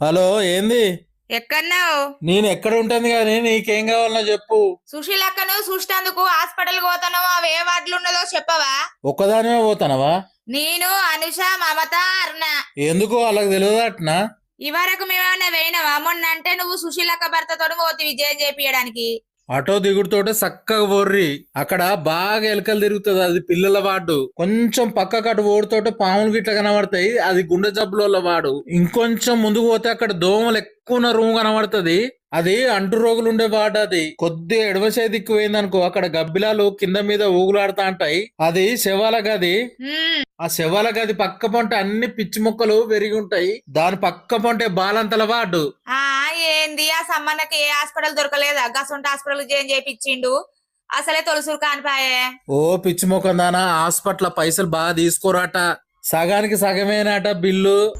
Hello ఏంది? ఎక్కన్నావు నేను ఎక్కడ ఉంటుంది కానీ నీకేం కావాలన్నా చెప్పు. సుశీలక్కను చూసినందుకు హాస్పిటల్ పోతాను అవి ఏ వార్డులు ఉన్నదో చెప్పవా? ఒక్కదానివే పోతానవా నేను అనుష మమత అరుణ. ఎందుకు వాళ్ళకి తెలియదు అట్నా? ఈ వరకు మేమేమైనా వేయినావా? మొన్న అంటే నువ్వు సుశీలక్క భర్తతో పోతివి విజయం చేపియడానికి. ఆటో దిగుడుతోటే చక్కగా పోర్రి అక్కడ బాగా ఎలకలు తిరుగుతుంది అది పిల్లల వార్డు. కొంచెం పక్కకు అటు ఓడుతోటే పాములు గిట్ల కనబడతాయి. అది గుండె జబ్బుల వాడు. ఇంకొంచెం ముందుకు పోతే అక్కడ దోమలు ఎక్కువ రూమ్ కనబడుతుంది. అది అంటు రోగులు ఉండే వార్డు అది. కొద్దిగా ఎడమ చేతికి పోయిందనుకో అక్కడ గబ్బిలాలు కింద మీద ఊగులాడుతా ఉంటాయి. అది శవాల గది. ఆ శవాల గది పక్క పంట అన్ని పిచ్చి మొక్కలు పెరిగి ఉంటాయి. దాని పక్క పంటే బాలంతల వార్డు. ఆ. ఏంది? ఆ సమ్మన్నకి ఏ హాస్పిటల్ దొరకలేదా? గసంట హాస్పిటల్ జాయిన్ చేయించిండు అసలే తొలసూరు కానిపాయే. ఓ పిచ్చి మొక్కం హాస్పిటల్ పైసలు బాగా తీసుకోరాట. సగానికి సగమేనాట బిల్లు.